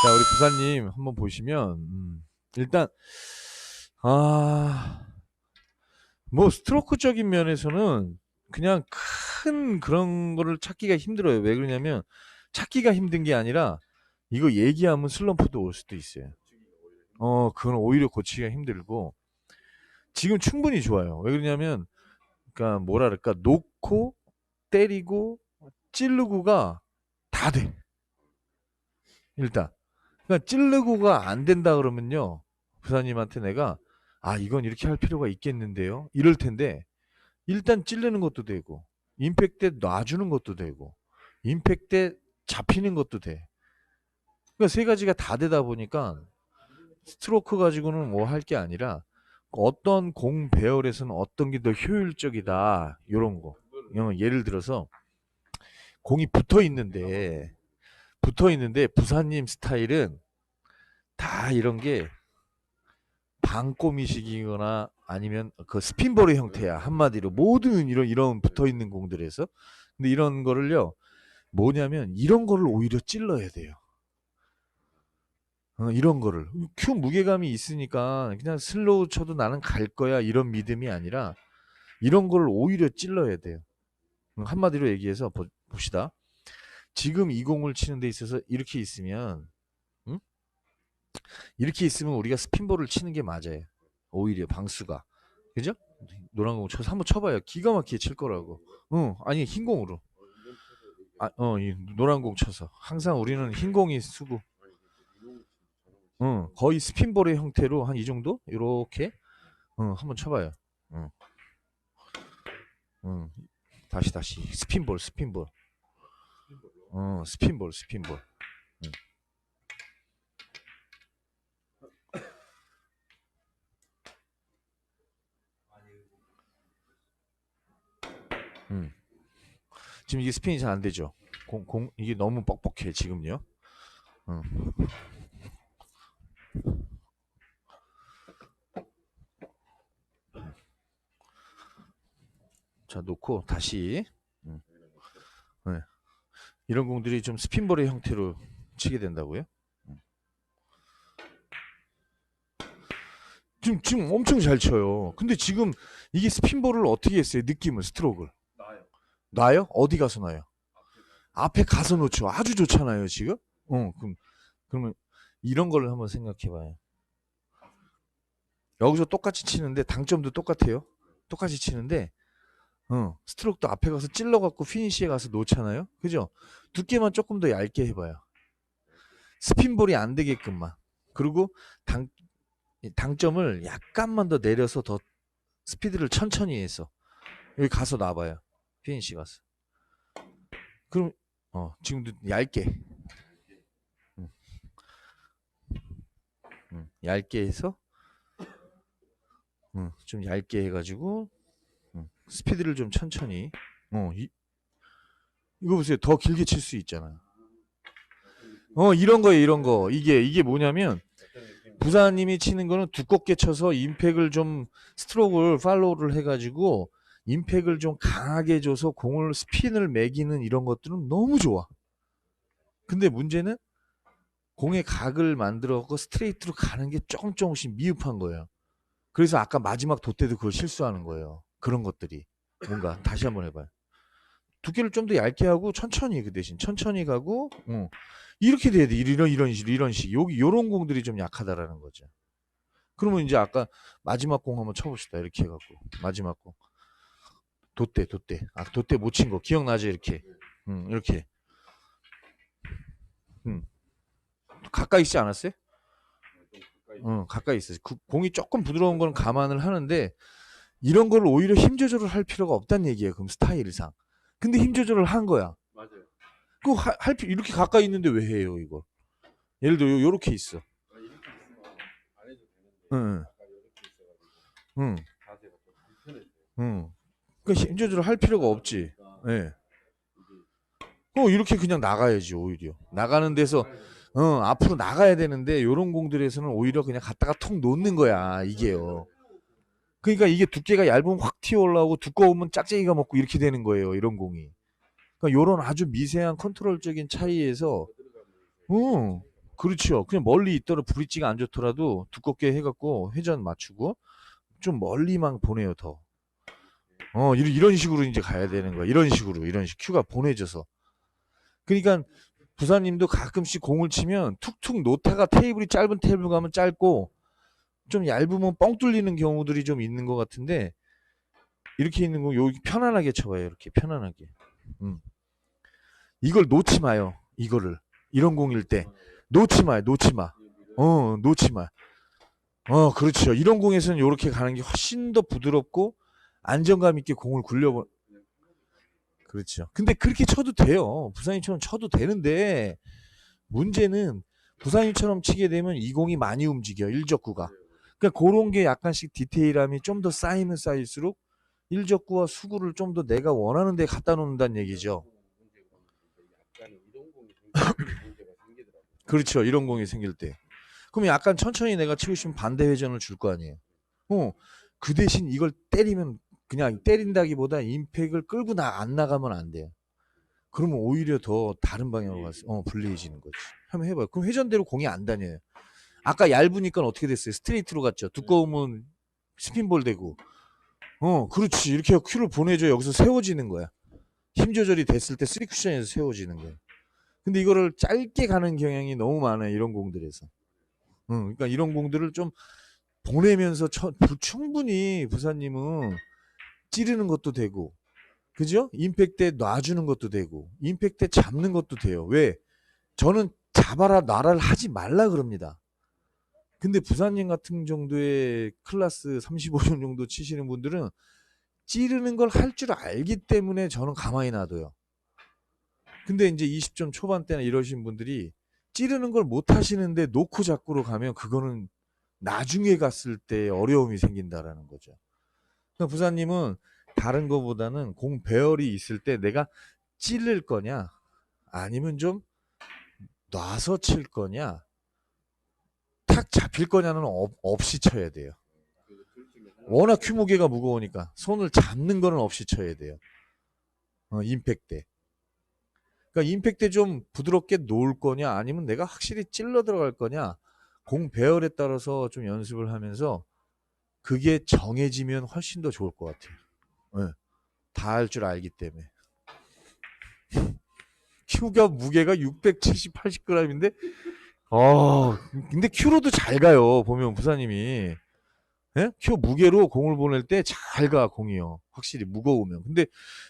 자, 우리 부사님 한번 보시면 음, 일단 아, 뭐 스트로크적인 면에서는 그냥 큰 그런 거를 찾기가 힘들어요. 왜 그러냐면 찾기가 힘든 게 아니라 이거 얘기하면 슬럼프도 올 수도 있어요. 어, 그건 오히려 고치기가 힘들고 지금 충분히 좋아요. 왜 그러냐면 그러니까 뭐라 그럴까 놓고 때리고 찌르고가 다 돼. 일단 그러니까 찌르고가 안 된다 그러면요 부사님한테 내가 아 이건 이렇게 할 필요가 있겠는데요? 이럴 텐데 일단 찌르는 것도 되고 임팩 때 놔주는 것도 되고 임팩 때 잡히는 것도 돼. 그러니까 세 가지가 다 되다 보니까 스트로크 가지고는 뭐 할 게 아니라 어떤 공 배열에서는 어떤 게 더 효율적이다 이런 거. 어, 예를 들어서 공이 붙어 있는데 붙어 있는데 부사님 스타일은 다 이런 게 방꼬미식이거나 아니면 그 스핀볼의 형태야 한마디로 모든 이런 이런 붙어 있는 공들에서 근데 이런 거를요 뭐냐면 이런 거를 오히려 찔러야 돼요. 어, 이런 거를 큐 무게감이 있으니까 그냥 슬로우 쳐도 나는 갈 거야 이런 믿음이 아니라 이런 거를 오히려 찔러야 돼요. 음, 한마디로 얘기해서 보, 봅시다. 지금 이 공을 치는 데 있어서 이렇게 있으면 응? 이렇게 있으면 우리가 스핀볼을 치는 게 맞아요. 오히려 방수가 그죠? 노란 공 쳐서 한번 쳐봐요. 기가 막히게 칠 거라고. 응, 아니 흰 공으로. 아, 어, 이 노란 공 쳐서 항상 우리는 흰 공이 수고. 응, 거의 스핀볼의 형태로 한 이 정도 이렇게 응, 한번 쳐봐요. 응. 응. 다시 다시 스핀볼 스핀볼. 어, 스핀볼, 스핀볼. 응. 음. 지금 이게 스핀이 잘 안 되죠. 공, 공, 이게 너무 뻑뻑해, 지금요. 응. 자, 놓고 다시. 음. 네. 이런 공들이 좀 스핀볼의 형태로 치게 된다고요? 음. 지금 지금 엄청 잘 쳐요. 근데 지금 이게 스핀볼을 어떻게 했어요? 느낌을 스트로크를 나요. 놔요? 어디 가서 놔요? 앞에 가서 놓죠. 아주 좋잖아요, 지금. 어, 그럼 그러면 이런 걸 한번 생각해 봐요. 여기서 똑같이 치는데 당점도 똑같아요. 똑같이 치는데 어, 스트로크도 앞에 가서 찔러갖고 피니시에 가서 놓잖아요. 그죠? 두께만 조금 더 얇게 해봐요. 스핀볼이 안 되게끔만. 그리고 당, 이 당점을 약간만 더 내려서 더 스피드를 천천히 해서 여기 가서 놔봐요. 피니시 가서. 그럼 어 지금도 얇게. 얇게 해서 음, 좀 얇게 해가지고 음, 스피드를 좀 천천히. 어, 이, 이거 보세요. 더 길게 칠 수 있잖아. 어, 이런 거예요, 이런 거. 이게, 이게 뭐냐면, 부사님이 치는 거는 두껍게 쳐서 임팩을 좀, 스트로크를 팔로우를 해가지고, 임팩을 좀 강하게 줘서 공을 스핀을 매기는 이런 것들은 너무 좋아. 근데 문제는, 공의 각을 만들어서 스트레이트로 가는 게 조금 조금씩 미흡한 거예요. 그래서 아까 마지막 도 때도 그걸 실수하는 거예요. 그런 것들이. 뭔가, 다시 한번 해봐요. 두께를 좀 더 얇게 하고 천천히 그 대신 천천히 가고 어. 이렇게 돼야 돼 이런 이런 식 이런 식 여기 요런 공들이 좀 약하다라는 거죠. 그러면 이제 아까 마지막 공 한번 쳐봅시다 이렇게 해갖고 마지막 공 돛대 돛대 아 돛대 못 친 거 기억나죠 이렇게 음, 이렇게 음. 가까이 있지 않았어요? 어, 가까이 있어요. 그 공이 조금 부드러운 거는 감안을 하는데 이런 걸 오히려 힘 조절을 할 필요가 없다는 얘기예요. 그럼 스타일상. 근데 힘 조절을 한 거야. 맞아요. 그 할, 할 필요 이렇게 가까이 있는데 왜 해요 이걸? 예를 들어 요- 요렇게 있어. 아, 이렇게 있으면 안 해도 되는데 응, 아까 이렇게 있어가지고 응, 자세가 좀 불편했어요. 응. 그러니까 힘 조절을 할 필요가 없지. 그러니까 예. 어 이렇게 그냥 나가야지 오히려. 나가는 데서 어 앞으로 나가야 되는데 요런 공들에서는 오히려 그냥 갖다가 통 놓는 거야 이게요. 그러니까 이게 두께가 얇으면 확 튀어 올라오고 두꺼우면 짝짝이가 먹고 이렇게 되는 거예요 이런 공이. 그러니까 요런 아주 미세한 컨트롤적인 차이에서 응. 그렇죠. 그냥 멀리 있더라도 브릿지가 안 좋더라도 두껍게 해갖고 회전 맞추고 좀 멀리만 보내요 더. 어 이런 이런 식으로 이제 가야 되는 거야. 이런 식으로 이런 식 큐가 보내져서. 그러니까 부사님도 가끔씩 공을 치면 툭툭 놓다가 테이블이 짧은 테이블 가면 짧고 좀 얇으면 뻥 뚫리는 경우들이 좀 있는 것 같은데 이렇게 있는 거 여기 편안하게 쳐봐요. 이렇게 편안하게. 음. 이걸 놓지 마요. 이거를 이런 공일 때 놓지 마요. 놓지 마. 어, 놓지 마. 어, 그렇죠. 이런 공에서는 이렇게 가는 게 훨씬 더 부드럽고 안정감 있게 공을 굴려보. 그렇죠. 근데 그렇게 쳐도 돼요. 부산이처럼 쳐도 되는데 문제는 부산이처럼 치게 되면 이 공이 많이 움직여 일적구가. 그러니까 그런 게 약간씩 디테일함이 좀 더 쌓이면 쌓일수록 일적구와 수구를 좀 더 내가 원하는 데 갖다 놓는다는 얘기죠. 그렇죠. 이런 공이 생길 때. 그럼 약간 천천히 내가 치고 싶으면 반대 회전을 줄 거 아니에요. 어, 그 대신 이걸 때리면 그냥 때린다기보다 임팩을 끌고 나 안 나가면 안 돼요. 그러면 오히려 더 다른 방향으로 가서 어, 불리해지는 거지. 한번 해봐요. 그럼 회전대로 공이 안 다녀요. 아까 얇으니까 어떻게 됐어요? 스트레이트로 갔죠. 두꺼우면 스핀볼 되고. 어, 그렇지. 이렇게 큐를 보내줘. 여기서 세워지는 거야. 힘 조절이 됐을 때 쓰리 쿠션에서 세워지는 거야. 근데 이거를 짧게 가는 경향이 너무 많아요. 이런 공들에서. 응, 그러니까 이런 공들을 좀 보내면서 쳐- 부- 충분히 부사님은 찌르는 것도 되고, 그죠? 임팩 때 놔주는 것도 되고, 임팩 때 잡는 것도 돼요. 왜? 저는 잡아라 놔라를 하지 말라 그럽니다. 근데 부사님 같은 정도의 클래스 35점 정도 치시는 분들은 찌르는 걸 할 줄 알기 때문에 저는 가만히 놔둬요. 근데 이제 20점 초반 때나 이러신 분들이 찌르는 걸 못 하시는데 놓고 잡고로 가면 그거는 나중에 갔을 때 어려움이 생긴다라는 거죠. 그러니까 부사님은 다른 거보다는 공 배열이 있을 때 내가 찌를 거냐 아니면 좀 놔서 칠 거냐 탁 잡힐 거냐는 없, 없이 쳐야 돼요. 워낙 큐 무게가 무거우니까 손을 잡는 거는 없이 쳐야 돼요. 어, 임팩 때. 그러니까 임팩 때좀 부드럽게 놓을 거냐 아니면 내가 확실히 찔러 들어갈 거냐 공 배열에 따라서 좀 연습을 하면서 그게 정해지면 훨씬 더 좋을 것 같아요. 다할 줄 알기 때문에. 큐가 무게가 670, 80g인데, 어, 근데 큐로도 잘 가요. 보면 부사님이. 예? 큐 무게로 공을 보낼 때 잘 가, 공이요. 확실히 무거우면. 근데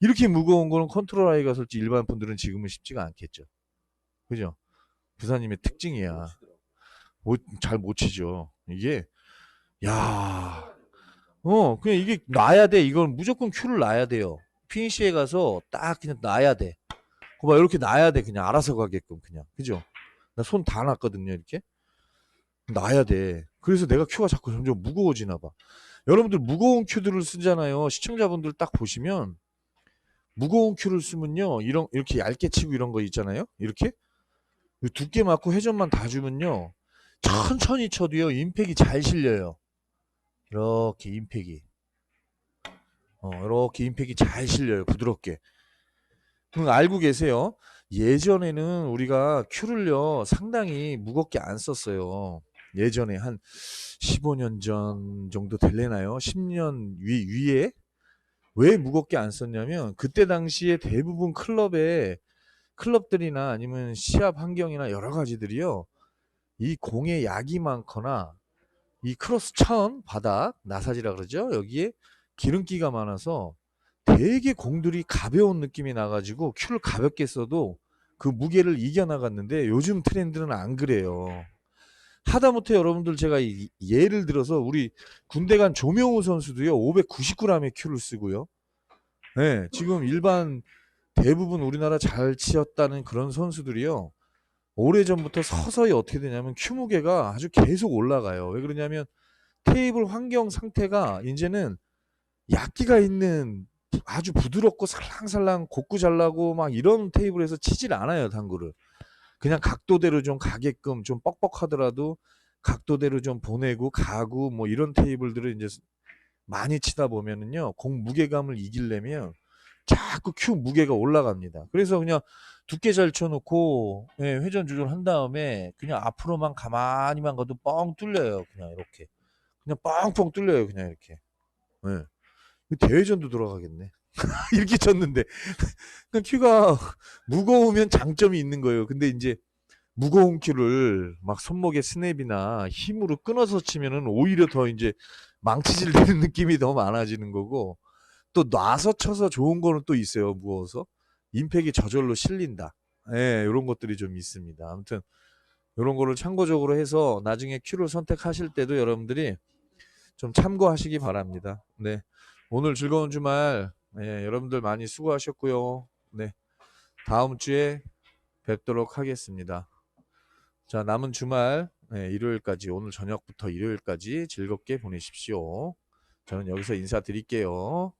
이렇게 무거운 거는 컨트롤 아이가 솔직히 일반 분들은 지금은 쉽지가 않겠죠. 그죠? 부사님의 특징이야. 잘 못 치죠. 이게, 야 어, 그냥 이게 놔야 돼. 이건 무조건 큐를 놔야 돼요. 피니시에 가서 딱 그냥 놔야 돼. 봐봐, 이렇게 놔야 돼. 그냥 알아서 가게끔 그냥. 그죠? 나 손다 놨거든요, 이렇게. 놔야 돼. 그래서 내가 큐가 자꾸 점점 무거워지나 봐. 여러분들 무거운 큐들을 쓰잖아요. 시청자분들 딱 보시면 무거운 큐를 쓰면요. 이런 이렇게 얇게 치고 이런 거 있잖아요. 이렇게 이 두께 맞고 회전만 다 주면요. 천천히 쳐도요. 임팩이 잘 실려요. 이렇게 임팩이 어, 이렇게 임팩이 잘 실려요 부드럽게 그럼 알고 계세요 예전에는 우리가 큐를요 상당히 무겁게 안 썼어요. 예전에 한 15년 전 정도 될래나요? 10년 위, 위에? 왜 무겁게 안 썼냐면 그때 당시에 대부분 클럽에 클럽들이나 아니면 시합 환경이나 여러 가지들이요 이 공에 약이 많거나 이 크로스 천 바닥 나사지라 그러죠. 여기에 기름기가 많아서 되게 공들이 가벼운 느낌이 나가지고 큐를 가볍게 써도 그 무게를 이겨나갔는데 요즘 트렌드는 안 그래요. 하다못해 여러분들 제가 이- 예를 들어서 우리 군대 간 조명우 선수도요 599g의 큐를 쓰고요. 네, 지금 일반 대부분 우리나라 잘 치었다는 그런 선수들이요. 오래전부터 서서히 어떻게 되냐면 큐 무게가 아주 계속 올라가요. 왜 그러냐면 테이블 환경 상태가 이제는 약기가 있는 아주 부드럽고 살랑살랑 나고 막 이런 테이블에서 치질 않아요, 당구를. 그냥 각도대로 좀 가게끔 좀 뻑뻑하더라도 각도대로 좀 보내고 가고 뭐 이런 테이블들을 이제 많이 치다 보면은요, 공 무게감을 이기려면 자꾸 큐 무게가 올라갑니다. 그래서 그냥 두께 잘 쳐놓고 예, 회전 조절한 다음에 그냥 앞으로만 가만히만 가도 뻥 뚫려요. 그냥 이렇게 그냥 뻥뻥 뚫려요. 그냥 이렇게. 예. 이거 대회전도 돌아가겠네. 이렇게 쳤는데 그냥 큐가 무거우면 장점이 있는 거예요. 근데 이제 무거운 큐를 막 손목에 스냅이나 힘으로 끊어서 치면은 오히려 더 이제 망치질 되는 느낌이 더 많아지는 거고 또 놔서 쳐서 좋은 거는 또 있어요. 무거워서 임팩이 저절로 실린다. 예, 이런 것들이 좀 있습니다. 아무튼 이런 거를 참고적으로 해서 나중에 큐를 선택하실 때도 여러분들이 좀 참고하시기 바랍니다. 네. 오늘 즐거운 주말 예, 여러분들 많이 수고하셨고요. 네. 다음 주에 뵙도록 하겠습니다. 자, 남은 주말 예, 일요일까지 오늘 저녁부터 일요일까지 즐겁게 보내십시오. 저는 여기서 인사드릴게요.